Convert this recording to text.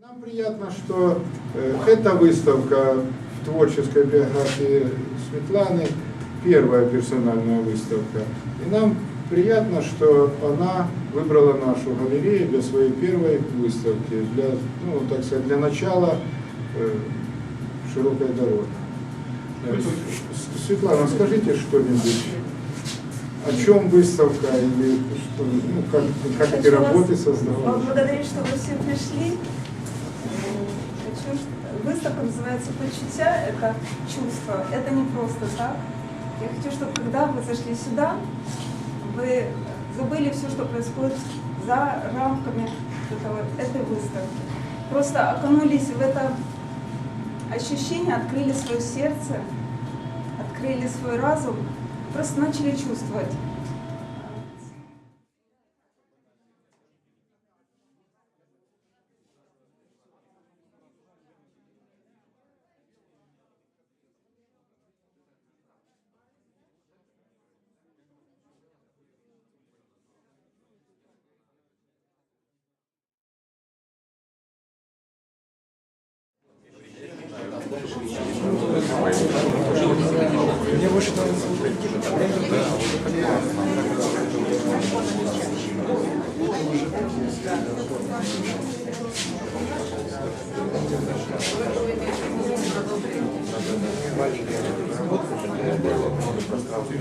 Нам приятно, что э, эта выставка в творческой биографии Светланы первая персональная выставка. И нам приятно, что она выбрала нашу галерею для своей первой выставки, для, ну, так сказать, для начала э, широкой дороги. Э, Светлана, скажите что-нибудь. О чем выставка или что, ну, как, как эти работы создавались? Поблагодарить, что вы все пришли. Что- Выставка называется «Почуття» — это чувство. Это не просто так. Я хочу, чтобы когда вы зашли сюда, вы забыли все, что происходит за рамками этого, этой выставки. Просто окунулись в это ощущение, открыли свое сердце, открыли свой разум, просто начали чувствовать. Мне больше там... Маленькая пространство.